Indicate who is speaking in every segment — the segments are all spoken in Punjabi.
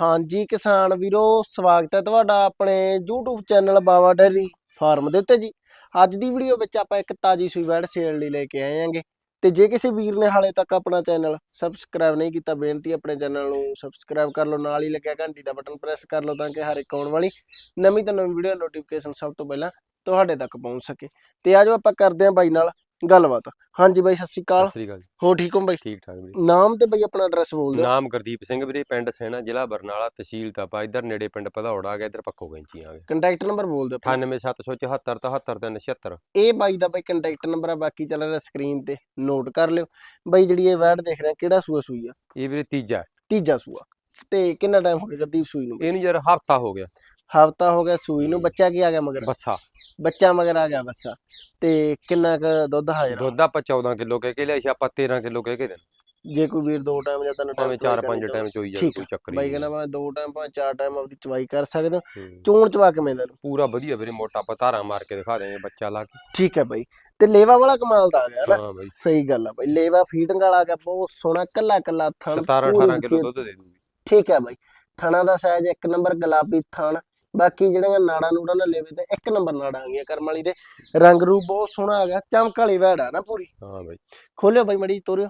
Speaker 1: ਹਾਂਜੀ ਕਿਸਾਨ ਵੀਰੋ, ਸਵਾਗਤ ਹੈ ਤੁਹਾਡਾ ਆਪਣੇ YouTube channel Bawa dairy farm ਦੇ ਉੱਤੇ ਜੀ। ਅੱਜ ਦੀ ਵੀਡੀਓ ਵਿੱਚ ਆਪਾਂ ਇੱਕ ਤਾਜੀ ਸੂਈ ਵੈੜ ਸੇਲ ਲਈ ਲੈ ਕੇ ਆਏ ਆਂਗੇ ਤੇ ਜੇ ਕਿਸੇ ਵੀਰ ਨੇ ਹਾਲੇ ਤੱਕ ਆਪਣਾ ਚੈਨਲ ਸਬਸਕ੍ਰਾਈਬ ਨਹੀਂ ਕੀਤਾ, ਬੇਨਤੀ ਆਪਣੇ ਚੈਨਲ ਨੂੰ ਸਬਸਕ੍ਰਾਈਬ ਕਰ ਲਓ, ਨਾਲ ਹੀ ਲੱਗਿਆ ਘੰਟੀ ਦਾ ਬਟਨ ਪ੍ਰੈਸ ਕਰ ਲਓ ਤਾਂ ਕਿ ਹਰ ਇੱਕ ਆਉਣ ਵਾਲੀ ਨਵੀਂ ਤੋਂ ਨਵੀਂ ਵੀਡੀਓ ਨੋਟੀਫਿਕੇਸ਼ਨ ਸਭ ਤੋਂ ਪਹਿਲਾਂ ਤੁਹਾਡੇ ਤੱਕ ਪਹੁੰਚ ਸਕੇ। ਤੇ ਆਜੋ ਆਪਾਂ ਕਰਦੇ ਹਾਂ ਬਾਈ ਨਾਲ ਗੱਲਬਾਤ। ਹਾਂਜੀ ਬਾਈ ਸਤਿ ਸ਼੍ਰੀ ਅਕਾਲ।
Speaker 2: ਸਤਿ ਸ੍ਰੀ ਅਕਾਲ।
Speaker 1: ਹੋ ਠੀਕ ਹੋ ਬਾਈ?
Speaker 2: ਠੀਕ ਠਾਕ ਵੀਰੇ।
Speaker 1: ਨਾਮ ਤੇ ਬਾਈ ਆਪਣਾ ਐਡਰੈਸ ਬੋਲ ਦਿਓ।
Speaker 2: ਨਾਮ ਗੁਰਦੀਪ ਸਿੰਘ ਵੀਰੇ ਪਿੰਡ ਸੈਣਾ ਜ਼ਿਲ੍ਹਾ ਬਰਨਾਲਾ ਤਹਿਸੀਲ ਤਾਪਾ। ਇੱਧਰ ਨੇੜੇ ਪਿੰਡ ਭਦੌੜ ਆ ਗਿਆ ਇੱਧਰ ਪੱਖੋ ਗੈਂਚੀ ਆ ਗਿਆ।
Speaker 1: ਕੰਟੈਕਟ ਨੰਬਰ ਬੋਲ ਦਿਓ ਆਪਣਾ।
Speaker 2: 98774 77376
Speaker 1: ਇਹ ਬਾਈ ਦਾ ਬਾਈ ਕੰਟੈਕਟ ਨੰਬਰ ਆ ਬਾਕੀ ਚੱਲ ਰਿਹਾ ਸਕਰੀਨ ਤੇ। ਨੋਟ ਕਰ ਲਿਓ। ਬਾਈ ਜਿਹੜੀ ਇਹ ਵੈਡ ਦੇਖ ਰਹੇ ਕਿਹੜਾ ਸੂਆ ਸੂਈ ਆ?
Speaker 2: ਇਹ ਵੀਰੇ ਤੀਜਾ।
Speaker 1: ਤੀਜਾ ਸੂਆ। ਤੇ ਕਿੰਨਾ ਟਾਈਮ ਹੋ ਗਿਆ ਗਰਦੀਪ ਸੂਈ ਨੂੰ?
Speaker 2: ਇਹਨੂੰ ਯਾਰ ਹਫਤਾ ਹੋ ਗਿਆ।
Speaker 1: ਹਫਤਾ ਹੋ ਗਿਆ ਸੂਈ ਨੂੰ ਬੱਚਾ ਕੀ ਆ ਗਿਆ ਮਗਰ?
Speaker 2: ਬੱਸਾ
Speaker 1: ਬੱਚਾ ਮਗਰ ਆ ਗਿਆ ਬੱਸਾ ਤੇ ਕਿੰਨਾ ਕ ਦੁੱਧ ਹਾਜ਼ਰ?
Speaker 2: ਦੁੱਧ ਆਪਾਂ 14 ਕਿਲੋ ਕਹਿ ਕੇ ਲਿਆ ਸੀ ਆਪਾਂ 13 ਕਿਲੋ ਕਹਿ ਕੇ ਦੇਣਾ।
Speaker 1: ਜੇ ਕੋਈ ਵੀਰ ਦੋ ਟਾਈਮ ਜਾਂ ਤਿੰਨ ਟਾਈਮ
Speaker 2: 4-5 ਟਾਈਮ ਚੋਈ ਜਾ ਕੋਈ ਚੱਕਰ
Speaker 1: ਬਾਈ ਕਹਿੰਦਾ ਮੈਂ ਦੋ ਟਾਈਮ ਭਾਵੇਂ ਚਾਰ ਟਾਈਮ ਆਪਦੀ ਚਵਾਈ ਕਰ ਸਕਦੇ। ਚੋਣ ਚਵਾ ਕੇ ਮੈਨੂੰ
Speaker 2: ਪੂਰਾ ਵਧੀਆ ਵੀਰੇ ਮੋਟਾ ਧਾਰਾਂ ਮਾਰ ਕੇ ਦਿਖਾ ਦੇਂਗੇ ਬੱਚਾ ਲਾ ਕੇ।
Speaker 1: ਠੀਕ ਹੈ ਬਾਈ। ਤੇ ਲੇਵਾ ਵਾਲਾ ਕਮਾਲ ਦਾ ਆ ਗਿਆ ਨਾ
Speaker 2: ਹਾਂ ਬਾਈ।
Speaker 1: ਸਹੀ ਗੱਲ ਆ ਬਾਈ। ਲੇਵਾ ਫੀਟਿੰਗ ਵਾਲਾ ਆ ਗਿਆ ਬਹੁਤ ਸੋਹਣਾ ਕੱਲਾ ਕੱਲਾ ਥਣ
Speaker 2: 17
Speaker 1: ਪੂਰੀ
Speaker 2: 18 ਕਿਲੋ ਦੁੱਧ ਦੇ ਦੂਗੀ।
Speaker 1: ਠੀਕ ਹੈ ਬਾਈ। ਥਣਾ ਦਾ ਸਾਈਜ਼ ਇੱਕ ਨੰਬਰ ਗੁਲਾਬੀ ਥਣ ਬਾਕੀ ਜਿਹੜੀਆਂ ਨਾੜਾਂ ਨੂੜਾਂ ਨਾਲ ਲੇਵੇ ਤੇ ਇੱਕ ਨੰਬਰ ਨਾੜਾਂ ਆ ਗਈਆਂ ਕਰਮ ਵਾਲੀ ਦੇ। ਰੰਗ ਰੂਪ ਬਹੁਤ ਸੋਹਣਾ ਆ ਗਿਆ ਚਮਕ ਵਾਲੀ ਵੈੜ ਆ ਨਾ ਪੂਰੀ।
Speaker 2: ਹਾਂ ਬਾਈ।
Speaker 1: ਖੋਲਿਓ ਬਾਈ ਮੜੀ ਤੋਰਿਓ।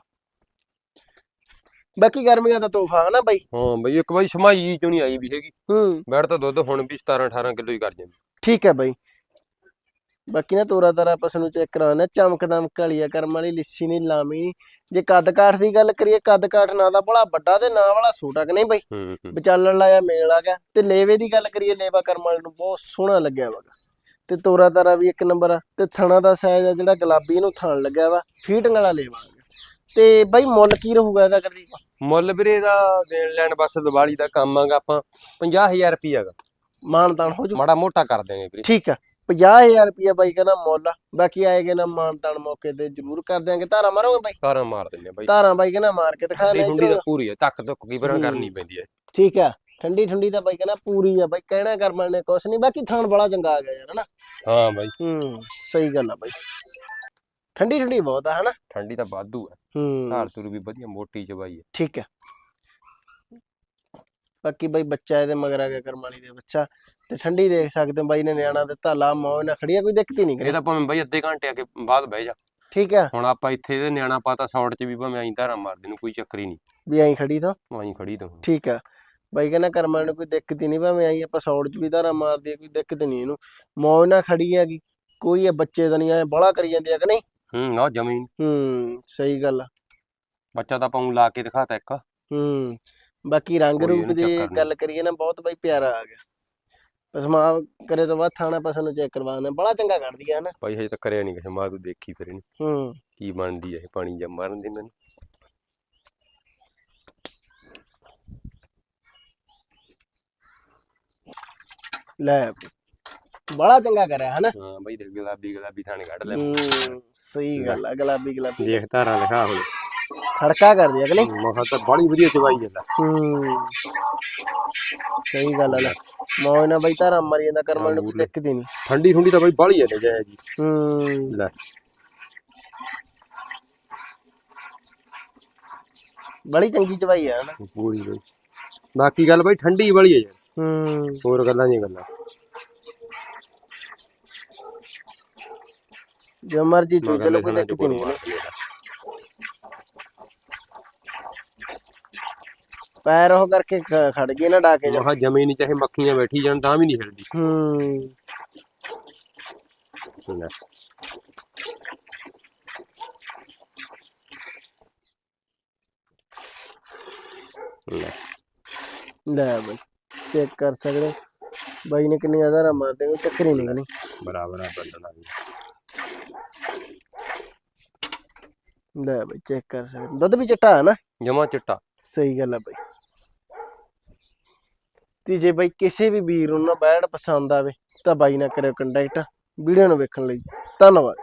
Speaker 1: ਬਾਕੀ ਗਰਮੀਆਂ ਦਾ ਤੋਹਫਾ ਹੈ ਨਾ ਬਾਈ।
Speaker 2: ਹਾਂ ਬਾਈ ਇੱਕ ਵਾਰੀ ਸਮਾਈ ਚੋਂ ਨਹੀਂ ਆਈ ਵੀ ਹੈਗੀ?
Speaker 1: ਹੂੰ।
Speaker 2: ਬੈਠ ਤਾਂ ਦੁੱਧ ਹੁਣ ਵੀ 17 18 ਕਿਲੋ ਹੀ ਕਰ ਜਾਂਦੀ।
Speaker 1: ਠੀਕ ਹੈ ਬਾਈ। ਬਾਕੀ ਨਾ ਤੋਰਾ ਤਾਰਾ ਆਪਾਂ ਨੂੰ ਚੈੱਕ ਕਰਾਉਣਾ ਚਮਕ ਦਮਕ ਵਾਲੀ ਆ ਕਰਮ ਵਾਲੀ ਲਿੱਸੀ ਨਹੀਂ ਲਾਮੀ ਨੀ ਜੇ ਕੱਦ ਕਾਠ ਦੀ ਗੱਲ ਕਰੀਏ ਕੱਦ ਕਾਠ ਨਾ ਦਾ ਬੜਾ ਵੱਡਾ ਤੇ ਨਾ ਵਾਲਾ ਛੋਟਾ ਕਿ ਨਹੀਂ ਬਾਈ? ਵਿਚਾਲਣ ਲਾਇਆ ਮੇਲ ਆ ਗਿਆ। ਤੇ ਲੇਵੇ ਦੀ ਗੱਲ ਕਰੀਏ ਲੇਵਾ ਕਰਮ ਵਾਲੇ ਨੂੰ ਬਹੁਤ ਸੋਹਣਾ ਲੱਗਿਆ ਵਾ। ਤੇ ਤੋਰਾ ਤਾਰਾ ਵੀ ਇੱਕ ਨੰਬਰ ਆ। ਤੇ ਥਣਾ ਦਾ ਸਾਈਜ਼ ਆ ਜਿਹੜਾ ਗੁਲਾਬੀ ਇਹਨੂੰ ਥਣ ਲੱਗਿਆ ਵਾ ਫੀਟਿੰਗ ਵਾਲਾ ਲੇਵਾ ਤੇ ਬਾਈ ਮੁੱਲ ਕੀ ਰਹੂਗਾ ਇਹਦਾ ਕਰਦੀਪ
Speaker 2: ਮੁੱਲ ਵੀਰੇ ਦਾ ਦੇਣ ਲੈਣ ਬਸ ਦੀਵਾਲੀ ਦਾ ਕੰਮ ਆਗਾ ਆਪਾਂ 50000 ਰੁਪਈਆ ਗਾ।
Speaker 1: ਮਾਨਤਾਨ ਹੋ ਜੂ।
Speaker 2: ਮਾੜਾ ਮੋਟਾ ਕਰ ਦੇਂਗੇ ਵੀਰੇ।
Speaker 1: ਠੀਕ ਆ। 50000 ਰੁਪਇਆ ਬਾਈ ਕਹਿੰਦਾ ਮੁੱਲ। ਆ। ਬਾਕੀ ਆਏਗੇ ਨਾ ਮਾਨਤਾਨ ਮੌਕੇ ਤੇ ਜ਼ਰੂਰ ਕਰ ਦਿਆਂਗੇ। ਧਾਰਾ ਮਾਰੋਗੇ ਬਾਈ?
Speaker 2: ਧਾਰਾਂ ਮਾਰ ਦਿੰਦੇ ਆ ਬਾਈ।
Speaker 1: ਧਾਰਾਂ ਬਾਈ ਕਹਿੰਦਾ ਮਾਰ ਕੇ ਦਿਖਾ ਲੈ
Speaker 2: ਠੁੰਡੀ
Speaker 1: ਇੱਧਰੋਂ।
Speaker 2: ਪੂਰੀ ਹੈ ਧੱਕ ਧੁੱਕ ਕੀ ਬਰਾਂ। ਕਰਨੀ ਪੈਂਦੀ ਹੈ
Speaker 1: ਠੀਕ ਆ ਠੰਡੀ ਠੰਡੀ ਤਾਂ ਬਾਈ ਕਹਿੰਦਾ ਪੂਰੀ ਆ ਬਾਈ ਕਹਿਣਾ ਕਰਮਣ ਨੇ ਕੁਛ ਨਹੀਂ ਬਾਕੀ ਥਾਣ ਬੜਾ ਚੰਗਾ ਆ ਗਿਆ ਯਾਰ ਹਨਾ?
Speaker 2: ਹਾਂ ਬਾਈ।
Speaker 1: ਹੂੰ ਸਹੀ ਗੱਲ ਆ ਬਾਈ। ਠੰਡੀ ਠੰਡੀ ਬਹੁਤ ਆ ਹਨਾ?
Speaker 2: ਠੰਡੀ ਤਾਂ ਵਾਧੂ ਹੈ
Speaker 1: ਹੂੰ।
Speaker 2: ਧਾਰ ਤੁਰ ਵੀ ਵਧੀਆ ਮੋਟੀ ਚਬਾਈ ਹੈ
Speaker 1: ਠੀਕ ਹੈ ਬਾਕੀ ਬਾਈ ਬੱਚਾ ਇਹਦੇ ਮਗਰ ਆ ਗਿਆ ਕਰਮਾਲੀ ਦੇ ਬੱਚਾ। ਤੇ ਠੰਡੀ ਦੇਖ ਸਕਦੇ ਹੋ ਬਾਈ ਨੇ ਨਿਆਣਾ ਦੇ ਧਾਲਾ ਮੌਜ ਨਾਲ ਖੜੀ ਆ ਕੋਈ ਦਿੱਕਤ ਹੀ ਨਹੀਂ
Speaker 2: ਇਹ
Speaker 1: ਕਰੀ
Speaker 2: ਤਾਂ ਭਾਵੇਂ ਬਾਈ ਅੱਧੇ ਘੰਟੇ ਅੱਗੇ ਬਾਅਦ ਬਹਿ ਜਾ।
Speaker 1: ਠੀਕ ਹੈ।
Speaker 2: ਹੁਣ ਆਪਾਂ ਇੱਥੇ ਇਹਦੇ ਨਿਆਣਾ ਪਾਤਾ ਸ਼ਾਰਟ 'ਚ ਵੀ ਭਾਵੇਂ ਐਂ ਧਾਰਾਂ ਮਾਰਦੇ ਨੂੰ ਕੋਈ ਚੱਕਰ ਹੀ ਨਹੀਂ।
Speaker 1: ਵੀ ਐਂ ਖੜੀ ਤਾਂ?
Speaker 2: ਐਂ ਖੜੀ ਤਾਂ
Speaker 1: ਠੀਕ ਆ ਬਾਈ ਕਹਿੰਦਾ ਕਰਮਾਂ ਨੂੰ ਕੋਈ ਦਿੱਕਤ ਹੀ ਨਹੀਂ ਭਾਵੇਂ ਆਈ ਆਪਾਂ ਸੌੜ ਚ ਵੀ ਧਾਰਾ ਮਾਰਦੀ ਆ ਕੋਈ ਦਿੱਕਤ ਨਹੀਂ ਇਹਨੂੰ। ਮੌਜ ਨਾਲ ਖੜੀ ਹੈਗੀ ਕੋਈ ਇਹ ਬੱਚੇ ਦਾ ਨਹੀਂ ਐ ਬੜਾ ਕਰੀ ਜਾਂਦੇ ਆ ਕਿ ਨਹੀਂ?
Speaker 2: ਹੂੰ ਨਾ ਜ਼ਮੀਨ
Speaker 1: ਹੂੰ ਸਹੀ ਗੱਲ ਆ।
Speaker 2: ਬੱਚਾ ਤਾਂ ਆਪਾਂ ਊਂ ਲਾ ਕੇ ਦਿਖਾਤਾ ਇੱਕ।
Speaker 1: ਹੂੰ ਬਾਕੀ ਰੰਗ
Speaker 2: ਕੋਈ
Speaker 1: ਰੂਪ ਦੀ
Speaker 2: ਚੱਕਰ ਨਹੀਂ।
Speaker 1: ਗੱਲ ਕਰੀਏ ਨਾ ਬਹੁਤ ਬਾਈ ਪਿਆਰਾ ਆ ਗਿਆ। ਪਸਮਾ ਕਰੇ ਤੋਂ ਬਾਅਦ ਥਾਣਾ ਪਸਨ ਨੂੰ ਚੈੱਕ ਕਰਵਾਉਣਾ ਬੜਾ ਚੰਗਾ ਕੱਢਦੀ ਆ ਨਾ।
Speaker 2: ਬਾਈ ਹਜੇ ਤਾਂ ਕਰਿਆ ਨਹੀਂ ਕਿਸੇ ਮਾਂ ਤੂੰ ਦੇਖੀ ਫਿਰ ਇਹਨੂੰ।
Speaker 1: ਹੂੰ।
Speaker 2: ਕੀ ਬਣਦੀ ਹੈ ਇਹ ਪਾਣੀ ਜਾਂ ਮਾਰਨ ਦੇ ਮੈਨੂੰ।
Speaker 1: ਲੈ ਬੜਾ ਚੰਗਾ ਕਰਿਆ ਹਨਾ?
Speaker 2: ਹਾਂ ਬਾਈ ਦੇਖ ਗੁਲਾਬੀ ਗੁਲਾਬੀ ਥਾਣੇ ਕੱਢ ਲੈ।
Speaker 1: ਹੂੰ ਸਹੀ ਗੱਲ ਆ ਗੁਲਾਬੀ ਗੁਲਾਬੀ
Speaker 2: ਦੇਖ ਧਾਰਾਂ ਲਿਖਾ ਹੁਣ।
Speaker 1: ਖੜਕਾ ਕਰਦੀ ਆ ਨਹੀਂ
Speaker 2: ਮਹਾ ਤਾਂ ਬੜੀ ਵਧੀਆ ਚਵਾਈ ਜਾਂਦਾ।
Speaker 1: ਹੂੰ। ਸਹੀ ਗੱਲ ਆ ਲੈ। ਮੌਜ ਨਾਲ ਬਈ ਤਾਰਾ ਮਰੀ ਜਾਂਦਾ ਕਰਮਾਂ ਨੂੰ ਕੋਈ। ਦਿੱਕਤ ਹੀ ਨਹੀਂ
Speaker 2: ਠੰਡੀ ਠੁੰਡੀ ਤਾਂ ਬਾਈ ਬਾਹਲੀ ਹੈ ਜਾਇਆ ਜੀ।
Speaker 1: ਹੂੰ।
Speaker 2: ਲੈ।
Speaker 1: ਬੜੀ ਚੰਗੀ ਚਵਾਈ ਆ ਨਾ
Speaker 2: ਪੂਰੀ ਬਾਈ। ਬਾਕੀ ਗੱਲ ਬਾਈ ਠੰਡੀ ਵਾਲੀ ਹੈ ਯਾਰ।
Speaker 1: ਹੂੰ।
Speaker 2: ਹੋਰ ਗੱਲਾਂ ਨਹੀਂ ਗੱਲਾਂ।
Speaker 1: ਜੋ ਮਰਜ਼ੀ ਚੋ ਚਲੋ ਕੋਈ ਦਿੱਕਤ ਨਹੀਂ ਹੈ ਨਾ। ਪੈਰ ਉਹ ਕਰਕੇ ਖ- ਖੜ ਗਏ ਨਾ ਡਾਕੇ ਜਾ
Speaker 2: ਮਹਾ ਜ਼ਮੀਨ ਚਾਹੇ ਮੱਖੀਆਂ ਬੈਠੀ ਜਾਣ ਤਾਂ ਵੀ ਨਹੀਂ ਹਿਲਦੀ।
Speaker 1: ਹੂੰ।
Speaker 2: ਲੈ ਲੈ
Speaker 1: ਲੈ ਬਈ ਚੈੱਕ ਕਰ ਸਕਦੇ ਹੋ। ਬਾਈ ਨੇ ਕਿੰਨੀ ਆਧਾਰਾ ਮਾਰਦੇ ਕੋਈ ਚੱਕਰ ਹੀ ਨਹੀਂ ਗਣੀ
Speaker 2: ਬਰਾਬਰ ਆ ਬੰਦਨਾ ਵੀ
Speaker 1: ਲੈ ਬਈ ਚੈੱਕ ਕਰ ਸਕਦੇ ਹੋ। ਦੁੱਧ ਵੀ ਚਿੱਟਾ ਹੈ ਨਾ?
Speaker 2: ਜਮਾ ਚਿੱਟਾ।
Speaker 1: ਸਹੀ ਗੱਲ ਹੈ ਬਾਈ। ਤੇ ਜੇ ਬਾਈ ਕਿਸੇ ਵੀ ਵੀਰ ਨੂੰ ਨਾ ਬੈਡ ਪਸੰਦ ਆਵੇ ਤਾਂ ਬਾਈ ਨਾ ਕਰਿਓ ਕੰਟੈਕਟ ਵੀਡੀਓ ਨੂੰ ਵੇਖਣ ਲਈ। ਧੰਨਵਾਦ।